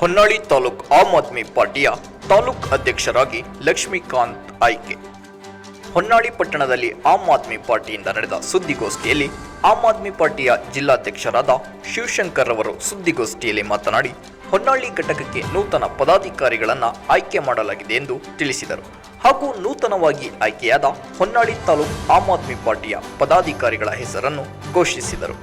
ಹೊನ್ನಾಳಿ ತಾಲೂಕ್ ಆಮ್ ಆದ್ಮಿ ಪಾರ್ಟಿಯ ತಾಲೂಕ್ ಅಧ್ಯಕ್ಷರಾಗಿ ಲಕ್ಷ್ಮೀಕಾಂತ್ ಆಯ್ಕೆ. ಹೊನ್ನಾಳಿ ಪಟ್ಟಣದಲ್ಲಿ ಆಮ್ ಆದ್ಮಿ ಪಾರ್ಟಿಯಿಂದ ನಡೆದ ಸುದ್ದಿಗೋಷ್ಠಿಯಲ್ಲಿ ಆಮ್ ಆದ್ಮಿ ಪಾರ್ಟಿಯ ಜಿಲ್ಲಾಧ್ಯಕ್ಷರಾದ ಶಿವಶಂಕರ್ ಅವರು ಸುದ್ದಿಗೋಷ್ಠಿಯಲ್ಲಿ ಮಾತನಾಡಿ, ಹೊನ್ನಾಳಿ ಘಟಕಕ್ಕೆ ನೂತನ ಪದಾಧಿಕಾರಿಗಳನ್ನು ಆಯ್ಕೆ ಮಾಡಲಾಗಿದೆ ಎಂದು ತಿಳಿಸಿದರು. ಹಾಗೂ ನೂತನವಾಗಿ ಆಯ್ಕೆಯಾದ ಹೊನ್ನಾಳಿ ತಾಲೂಕ್ ಆಮ್ ಆದ್ಮಿ ಪಾರ್ಟಿಯ ಪದಾಧಿಕಾರಿಗಳ ಹೆಸರನ್ನು ಘೋಷಿಸಿದರು.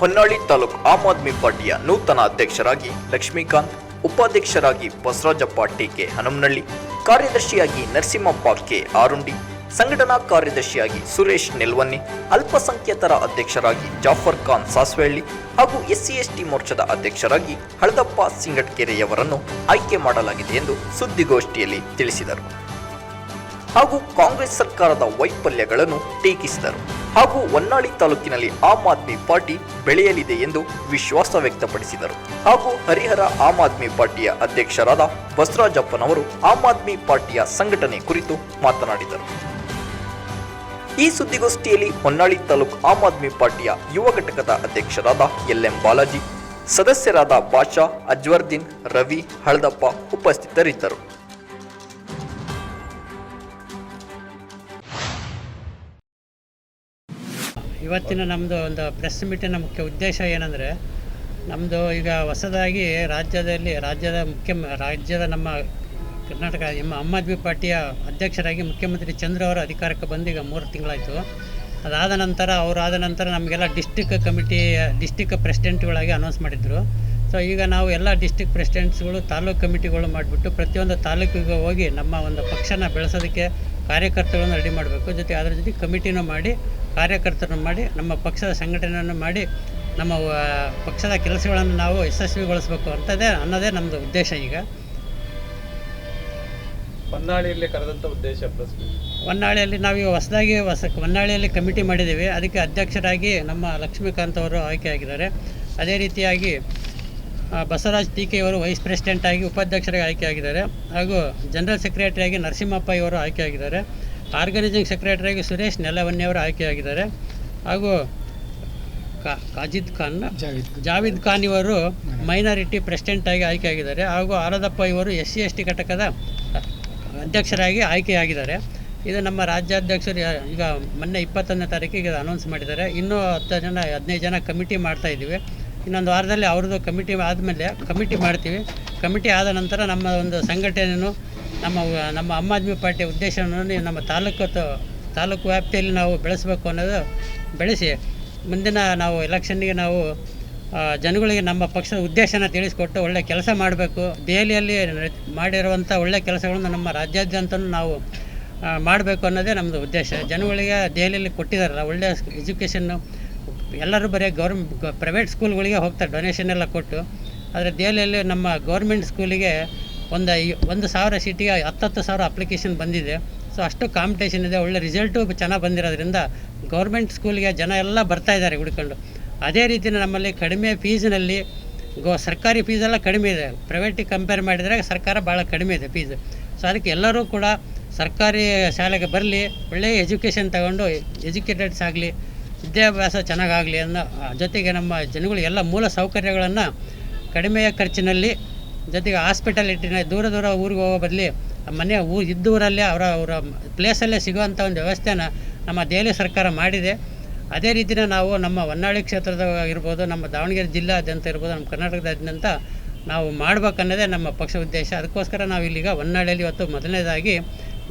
ಹೊನ್ನಾಳಿ ತಾಲೂಕ್ ಆಮ್ ಆದ್ಮಿ ಪಾರ್ಟಿಯ ನೂತನ ಅಧ್ಯಕ್ಷರಾಗಿ ಲಕ್ಷ್ಮೀಕಾಂತ್, ಉಪಾಧ್ಯಕ್ಷರಾಗಿ ಬಸವರಾಜಪ್ಪ ಟಿಕೆ ಹನುಮನಳ್ಳಿ, ಕಾರ್ಯದರ್ಶಿಯಾಗಿ ನರಸಿಂಹಪ್ಪ ಕೆ. ಆರುಂಡಿ, ಸಂಘಟನಾ ಕಾರ್ಯದರ್ಶಿಯಾಗಿ ಸುರೇಶ್ ನೆಲ್ವನ್ನಿ, ಅಲ್ಪಸಂಖ್ಯಾತರ ಅಧ್ಯಕ್ಷರಾಗಿ ಜಾಫರ್ ಖಾನ್ ಸಾಸ್ವೆಹಳ್ಳಿ ಹಾಗೂ ಎಸ್ಸಿ ಎಸ್ಟಿ ಮೋರ್ಚಾದ ಅಧ್ಯಕ್ಷರಾಗಿ ಹಳದಪ್ಪ ಸಿಂಗಟ್ಕೆರೆಯವರನ್ನು ಆಯ್ಕೆ ಮಾಡಲಾಗಿದೆ ಎಂದು ಸುದ್ದಿಗೋಷ್ಠಿಯಲ್ಲಿ ತಿಳಿಸಿದರು. ಹಾಗೂ ಕಾಂಗ್ರೆಸ್ ಸರ್ಕಾರದ ವೈಫಲ್ಯಗಳನ್ನು ಟೀಕಿಸಿದರು. ಹಾಗೂ ಹೊನ್ನಾಳಿ ತಾಲೂಕಿನಲ್ಲಿ ಆಮ್ ಆದ್ಮಿ ಪಾರ್ಟಿ ಬೆಳೆಯಲಿದೆ ಎಂದು ವಿಶ್ವಾಸ ವ್ಯಕ್ತಪಡಿಸಿದರು. ಹಾಗೂ ಹರಿಹರ ಆಮ್ ಆದ್ಮಿ ಪಾರ್ಟಿಯ ಅಧ್ಯಕ್ಷರಾದ ಬಸವರಾಜಪ್ಪನವರು ಆಮ್ ಆದ್ಮಿ ಪಾರ್ಟಿಯ ಸಂಘಟನೆ ಕುರಿತು ಮಾತನಾಡಿದರು. ಈ ಸುದ್ದಿಗೋಷ್ಠಿಯಲ್ಲಿ ಹೊನ್ನಾಳಿ ತಾಲೂಕು ಆಮ್ ಆದ್ಮಿ ಪಾರ್ಟಿಯ ಯುವ ಘಟಕದ ಅಧ್ಯಕ್ಷರಾದ ಎಲ್ ಎಂ ಬಾಲಾಜಿ, ಸದಸ್ಯರಾದ ಬಾಷಾ, ಅಜ್ವರ್ದೀನ್, ರವಿ, ಹಳದಪ್ಪ ಉಪಸ್ಥಿತರಿದ್ದರು. ಇವತ್ತಿನ ನಮ್ಮದು ಒಂದು ಪ್ರೆಸ್ ಮೀಟಿನ ಮುಖ್ಯ ಉದ್ದೇಶ ಏನಂದರೆ ನಮ್ಮದು ಈಗ ಹೊಸದಾಗಿ ರಾಜ್ಯದಲ್ಲಿ, ರಾಜ್ಯದ ಮುಖ್ಯ, ರಾಜ್ಯದ ನಮ್ಮ ಕರ್ನಾಟಕ, ನಮ್ಮ ಆಮ್ ಆದ್ಮಿ ಪಾರ್ಟಿಯ ಅಧ್ಯಕ್ಷರಾಗಿ ಮುಖ್ಯಮಂತ್ರಿ ಚಂದ್ರ ಅವರು ಅಧಿಕಾರಕ್ಕೆ ಬಂದು ಈಗ ಮೂರು ತಿಂಗಳಾಯಿತು. ಅದಾದ ನಂತರ ಅವರಾದ ನಂತರ ನಮಗೆಲ್ಲ ಡಿಸ್ಟಿಕ್ ಕಮಿಟಿ ಡಿಸ್ಟಿಕ್ ಪ್ರೆಸಿಡೆಂಟ್ಗಳಾಗಿ ಅನೌನ್ಸ್ ಮಾಡಿದರು. ಸೊ ಈಗ ನಾವು ಎಲ್ಲ ಡಿಸ್ಟಿಕ್ ಪ್ರೆಸಿಡೆಂಟ್ಸ್ಗಳು ತಾಲೂಕು ಕಮಿಟಿಗಳು ಮಾಡಿಬಿಟ್ಟು ಪ್ರತಿಯೊಂದು ತಾಲೂಕಿಗೆ ಹೋಗಿ ನಮ್ಮ ಒಂದು ಪಕ್ಷನ ಬೆಳೆಸೋದಕ್ಕೆ ಕಾರ್ಯಕರ್ತಗಳನ್ನು ರೆಡಿ ಮಾಡಬೇಕು. ಜೊತೆ ಅದರ ಜೊತೆ ಕಮಿಟಿನೂ ಮಾಡಿ ಕಾರ್ಯಕರ್ತರನ್ನು ಮಾಡಿ ನಮ್ಮ ಪಕ್ಷದ ಸಂಘಟನೆಯನ್ನು ಮಾಡಿ ನಮ್ಮ ಪಕ್ಷದ ಕೆಲಸಗಳನ್ನು ನಾವು ಯಶಸ್ವಿಗೊಳಿಸಬೇಕು ಅಂತದೇ ಅನ್ನೋದೇ ನಮ್ಮದು ಉದ್ದೇಶ ಈಗ. ಹೊನ್ನಾಳಿಯಲ್ಲಿ ಕರೆದಂಥ ಉದ್ದೇಶ ಪ್ಲಸ್ ಹೊನ್ನಾಳಿಯಲ್ಲಿ ನಾವೀಗ ಹೊಸದಾಗಿ ಹೊಸ ಹೊನ್ನಾಳಿಯಲ್ಲಿ ಕಮಿಟಿ ಮಾಡಿದ್ದೀವಿ. ಅದಕ್ಕೆ ಅಧ್ಯಕ್ಷರಾಗಿ ನಮ್ಮ ಲಕ್ಷ್ಮೀಕಾಂತ್ ಅವರು ಆಯ್ಕೆಯಾಗಿದ್ದಾರೆ ಅದೇ ರೀತಿಯಾಗಿ ಬಸವರಾಜ್ ಅವರು ವೈಸ್ ಪ್ರೆಸಿಡೆಂಟ್ ಆಗಿ ಉಪಾಧ್ಯಕ್ಷರಾಗಿ ಆಯ್ಕೆಯಾಗಿದ್ದಾರೆ ಹಾಗೂ ಜನರಲ್ ಸೆಕ್ರೆಟರಿಯಾಗಿ ನರಸಿಂಹಪ್ಪ ಇವರು ಆಯ್ಕೆಯಾಗಿದ್ದಾರೆ ಆರ್ಗನೈಸಿಂಗ್ ಸೆಕ್ರೆಟರಿಯಾಗಿ ಸುರೇಶ್ ನೆಲವನ್ನೆಯವರು ಆಯ್ಕೆಯಾಗಿದ್ದಾರೆ. ಹಾಗೂ ಕಾಜಿದ್ ಖಾನ್ ಜಾವಿದ್ ಖಾನ್. ಇವರು ಮೈನಾರಿಟಿ ಪ್ರೆಸಿಡೆಂಟ್ ಆಗಿ ಆಯ್ಕೆಯಾಗಿದ್ದಾರೆ. ಹಾಗೂ ಆರದಪ್ಪ ಇವರು ಎಸ್ ಸಿ ಎಸ್ ಟಿ ಘಟಕದ ಅಧ್ಯಕ್ಷರಾಗಿ ಆಯ್ಕೆಯಾಗಿದ್ದಾರೆ. ಇದು ನಮ್ಮ ರಾಜ್ಯಾಧ್ಯಕ್ಷರು ಈಗ ಮೊನ್ನೆ ಇಪ್ಪತ್ತೊಂದನೇ ತಾರೀಕಿಗೆ ಅನೌನ್ಸ್ ಮಾಡಿದ್ದಾರೆ. ಇನ್ನೂ ಹತ್ತು ಜನ ಹದಿನೈದು ಜನ ಕಮಿಟಿ ಮಾಡ್ತಾ ಇದ್ದೀವಿ. ಇನ್ನೊಂದು ವಾರದಲ್ಲಿ ಅವ್ರದ್ದು ಕಮಿಟಿ ಆದಮೇಲೆ ಕಮಿಟಿ ಮಾಡ್ತೀವಿ. ಕಮಿಟಿ ಆದ ನಂತರ ನಮ್ಮ ಒಂದು ಸಂಘಟನೆಯನ್ನು ನಮ್ಮ ನಮ್ಮ ಆಮ್ ಆದ್ಮಿ ಪಾರ್ಟಿ ಉದ್ದೇಶವನ್ನು ನಮ್ಮ ತಾಲೂಕು ತಾಲೂಕು ವ್ಯಾಪ್ತಿಯಲ್ಲಿ ನಾವು ಬೆಳೆಸಬೇಕು ಅನ್ನೋದು ಬೆಳೆಸಿ, ಮುಂದಿನ ನಾವು ಎಲೆಕ್ಷನ್ಗೆ ನಾವು ಜನಗಳಿಗೆ ನಮ್ಮ ಪಕ್ಷದ ಉದ್ದೇಶನ ತಿಳಿಸಿಕೊಟ್ಟು ಒಳ್ಳೆ ಕೆಲಸ ಮಾಡಬೇಕು. ದೆಹಲಿಯಲ್ಲಿ ಮಾಡಿರುವಂಥ ಒಳ್ಳೆ ಕೆಲಸಗಳನ್ನು ನಮ್ಮ ರಾಜ್ಯಾದ್ಯಂತನೂ ನಾವು ಮಾಡಬೇಕು ಅನ್ನೋದೇ ನಮ್ಮದು ಉದ್ದೇಶ. ಜನಗಳಿಗೆ ದೆಹಲಿಯಲ್ಲಿ ಕೊಟ್ಟಿದ್ದಾರಲ್ಲ ಒಳ್ಳೆಯ ಎಜುಕೇಷನ್ನು ಎಲ್ಲರೂ ಬರೀ ಗೌರ್ಮ್ ಪ್ರೈವೇಟ್ ಸ್ಕೂಲ್ಗಳಿಗೆ ಹೋಗ್ತಾರೆ. ಡೊನೇಷನ್ ಎಲ್ಲ ಕೊಟ್ಟು. ಆದರೆ ದೆಹಲಿಯಲ್ಲಿ ನಮ್ಮ ಗೌರ್ಮೆಂಟ್ ಸ್ಕೂಲಿಗೆ ಒಂದು ಐ- ಒಂದು ಸಾವಿರ ಸಿಟಿಗೆ ಹತ್ತತ್ತು ಸಾವಿರ ಅಪ್ಲಿಕೇಶನ್ ಬಂದಿದೆ. ಸೊ ಅಷ್ಟು ಕಾಂಪಿಟೇಷನ್ ಇದೆ. ಒಳ್ಳೆ ರಿಸಲ್ಟು ಚೆನ್ನಾಗಿ ಬಂದಿರೋದ್ರಿಂದ ಗೌರ್ಮೆಂಟ್ ಸ್ಕೂಲ್ಗೆ ಜನ ಎಲ್ಲ ಬರ್ತಾ ಇದ್ದಾರೆ ಹುಡ್ಕೊಂಡು. ಅದೇ ರೀತಿ ನಮ್ಮಲ್ಲಿ ಕಡಿಮೆ ಫೀಸ್ನಲ್ಲಿ ಗೋ, ಸರ್ಕಾರಿ ಫೀಸೆಲ್ಲ ಕಡಿಮೆ ಇದೆ. ಪ್ರೈವೇಟಿಗೆ ಕಂಪೇರ್ ಮಾಡಿದರೆ ಸರ್ಕಾರ ಭಾಳ ಕಡಿಮೆ ಇದೆ ಫೀಸ್ ಸೊ ಅದಕ್ಕೆ ಎಲ್ಲರೂ ಕೂಡ ಸರ್ಕಾರಿ ಶಾಲೆಗೆ ಬರಲಿ ಒಳ್ಳೆಯ ಎಜುಕೇಷನ್ ತಗೊಂಡು ಎಜುಕೇಟೆಡ್ಸ್ ಆಗಲಿ ವಿದ್ಯಾಭ್ಯಾಸ ಚೆನ್ನಾಗಾಗಲಿ ಅನ್ನೋ ಜೊತೆಗೆ ನಮ್ಮ ಜನಗಳು ಎಲ್ಲ ಮೂಲ ಸೌಕರ್ಯಗಳನ್ನು ಕಡಿಮೆಯ ಖರ್ಚಿನಲ್ಲಿ ಜೊತೆಗೆ ಹಾಸ್ಪಿಟಾಲಿಟಿನ ದೂರ ದೂರ ಊರಿಗೆ ಹೋಗೋ ಬದಲಿ ಮನೆ ಊ ಇದ್ದೂರಲ್ಲೇ ಅವರ ಅವರ ಪ್ಲೇಸಲ್ಲೇ ಸಿಗುವಂಥ ಒಂದು ವ್ಯವಸ್ಥೆನ ನಮ್ಮ ದೆಹಲಿ ಸರ್ಕಾರ ಮಾಡಿದೆ. ಅದೇ ರೀತಿನ ನಾವು ನಮ್ಮ ಹೊನ್ನಾಳಿ ಕ್ಷೇತ್ರದ ಇರ್ಬೋದು ನಮ್ಮ ದಾವಣಗೆರೆ ಜಿಲ್ಲಾದ್ಯಂತ ಇರ್ಬೋದು, ನಮ್ಮ ಕರ್ನಾಟಕದಾದ್ಯಂತ ನಾವು ಮಾಡ್ಬೇಕನ್ನೋದೇ ನಮ್ಮ ಪಕ್ಷ ಉದ್ದೇಶ. ಅದಕ್ಕೋಸ್ಕರ ನಾವು ಇಲ್ಲಿಗ ಹೊನ್ನಾಳಿಯಲ್ಲಿ ಇವತ್ತು ಮೊದಲನೇದಾಗಿ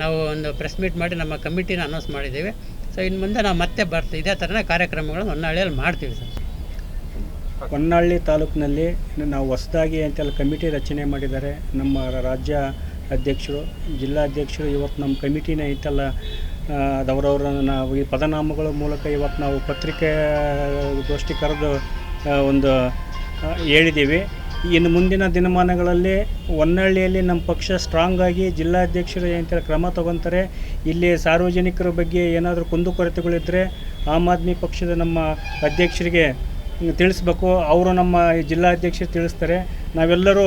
ನಾವು ಒಂದು ಪ್ರೆಸ್ ಮೀಟ್ ಮಾಡಿ ನಮ್ಮ ಕಮಿಟಿನ ಅನೌನ್ಸ್ ಮಾಡಿದ್ದೀವಿ. ಸೊ ಇನ್ನು ಮುಂದೆ ನಾವು ಮತ್ತೆ ಬರ್ತೀವಿ ಇದೇ ಥರನೇ ಕಾರ್ಯಕ್ರಮಗಳನ್ನು ಹೊನ್ನಾಳಿಯಲ್ಲಿ ಮಾಡ್ತೀವಿ ಸರ್. ಹೊನ್ನಾಳಿ ತಾಲೂಕಿನಲ್ಲಿ ನಾವು ಹೊಸದಾಗಿ ಅಂತೆಲ್ಲ ಕಮಿಟಿ ರಚನೆ ಮಾಡಿದ್ದಾರೆ. ನಮ್ಮ ರಾಜ್ಯ ಅಧ್ಯಕ್ಷರು ಜಿಲ್ಲಾಧ್ಯಕ್ಷರು ಇವತ್ತು ನಮ್ಮ ಕಮಿಟಿನ ಇಂತೆಲ್ಲ ಅದವರವರ ನಾವು ಈ ಪದನಾಮಗಳ ಮೂಲಕ ಇವತ್ತು ನಾವು ಪತ್ರಿಕೆ ಗೋಷ್ಠಿ ಕರೆದು ಒಂದು ಹೇಳಿದ್ದೀವಿ. ಇನ್ನು ಮುಂದಿನ ದಿನಮಾನಗಳಲ್ಲಿ ಹೊನ್ನಳ್ಳಿಯಲ್ಲಿ ನಮ್ಮ ಪಕ್ಷ ಸ್ಟ್ರಾಂಗ್ ಆಗಿ ಜಿಲ್ಲಾಧ್ಯಕ್ಷರು ಏನಂತಾರೆ ಕ್ರಮ ತಗೊತಾರೆ. ಇಲ್ಲಿ ಸಾರ್ವಜನಿಕರ ಬಗ್ಗೆ ಏನಾದರೂ ಕುಂದುಕೊರತೆಗಳಿದ್ದರೆ ಆಮ್ ಆದ್ಮಿ ಪಕ್ಷದ ನಮ್ಮ ಅಧ್ಯಕ್ಷರಿಗೆ ತಿಳಿಸ್ಬೇಕು. ಅವರು ನಮ್ಮ ಜಿಲ್ಲಾಧ್ಯಕ್ಷರು ತಿಳಿಸ್ತಾರೆ. ನಾವೆಲ್ಲರೂ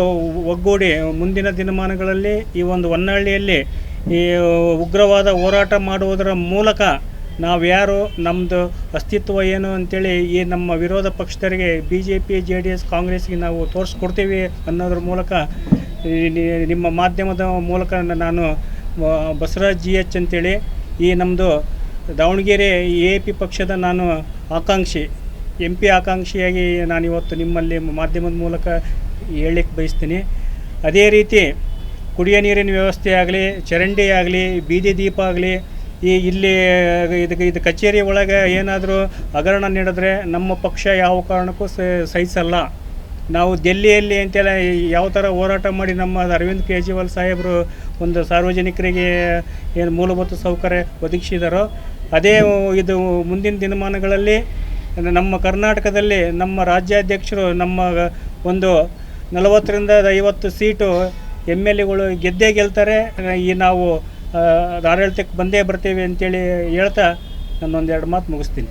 ಒಗ್ಗೂಡಿ ಮುಂದಿನ ದಿನಮಾನಗಳಲ್ಲಿ ಈ ಒಂದು ಹೊನ್ನಳ್ಳಿಯಲ್ಲಿ ಈ ಉಗ್ರವಾದ ಹೋರಾಟ ಮಾಡುವುದರ ಮೂಲಕ ನಾವು ಯಾರು ನಮ್ಮದು ಅಸ್ತಿತ್ವ ಏನು ಅಂತೇಳಿ ಈ ನಮ್ಮ ವಿರೋಧ ಪಕ್ಷದವರಿಗೆ B J P J D S ಕಾಂಗ್ರೆಸ್ಗೆ ನಾವು ತೋರಿಸ್ಕೊಡ್ತೀವಿ ಅನ್ನೋದ್ರ ಮೂಲಕ ನಿಮ್ಮ ಮಾಧ್ಯಮದ ಮೂಲಕ ನಾನು ಬಸವರಾಜ್ ಜಿ ಎಚ್ ಅಂತೇಳಿ ಈ ನಮ್ಮದು ದಾವಣಗೆರೆ ಎ ಪಿ ಪಕ್ಷದ ನಾನು ಆಕಾಂಕ್ಷಿ. ಎಂ ಪಿ ಆಕಾಂಕ್ಷಿಯಾಗಿ ನಾನು ಇವತ್ತು ನಿಮ್ಮಲ್ಲಿ ಮಾಧ್ಯಮದ ಮೂಲಕ ಹೇಳಲಿಕ್ಕೆ ಬಯಸ್ತೀನಿ. ಅದೇ ರೀತಿ ಕುಡಿಯ ನೀರಿನ ವ್ಯವಸ್ಥೆ ಆಗಲಿ, ಚರಂಡಿ ಆಗಲಿ, ಬೀದಿ ದೀಪ ಆಗಲಿ, ಈ ಇಲ್ಲಿ ಇದಕ್ಕೆ ಇದು ಕಚೇರಿ ಒಳಗೆ ಏನಾದರೂ ಹಗರಣ ನೀಡಿದ್ರೆ ನಮ್ಮ ಪಕ್ಷ ಯಾವ ಕಾರಣಕ್ಕೂ ಸಹಿಸಲ್ಲ. ನಾವು ದೆಲ್ಲಿಯಲ್ಲಿ ಅಂತೆಲ್ಲ ಯಾವ ಥರ ಹೋರಾಟ ಮಾಡಿ ನಮ್ಮ ಅರವಿಂದ್ ಕೇಜ್ರಿವಾಲ್ ಸಾಹೇಬರು ಒಂದು ಸಾರ್ವಜನಿಕರಿಗೆ ಏನು ಮೂಲಭೂತ ಸೌಕರ್ಯ ಒದಗಿಸಿದಾರೋ, ಅದೇ ಇದು ಮುಂದಿನ ದಿನಮಾನಗಳಲ್ಲಿ ನಮ್ಮ ಕರ್ನಾಟಕದಲ್ಲಿ ನಮ್ಮ ರಾಜ್ಯಾಧ್ಯಕ್ಷರು ನಮ್ಮ ಒಂದು ನಲವತ್ತರಿಂದ ಐವತ್ತು ಸೀಟು ಎಂ ಎಲ್ ಎಗಳು ಗೆದ್ದೇ ಗೆಲ್ತಾರೆ. ಈ ನಾವು ಆಡಳಿತಕ್ಕೆ ಬಂದೇ ಬರ್ತೀವಿ ಅಂತೇಳಿ ಹೇಳ್ತಾ ನಾನೊಂದೆರಡು ಮಾತು ಮುಗಿಸ್ತೀನಿ.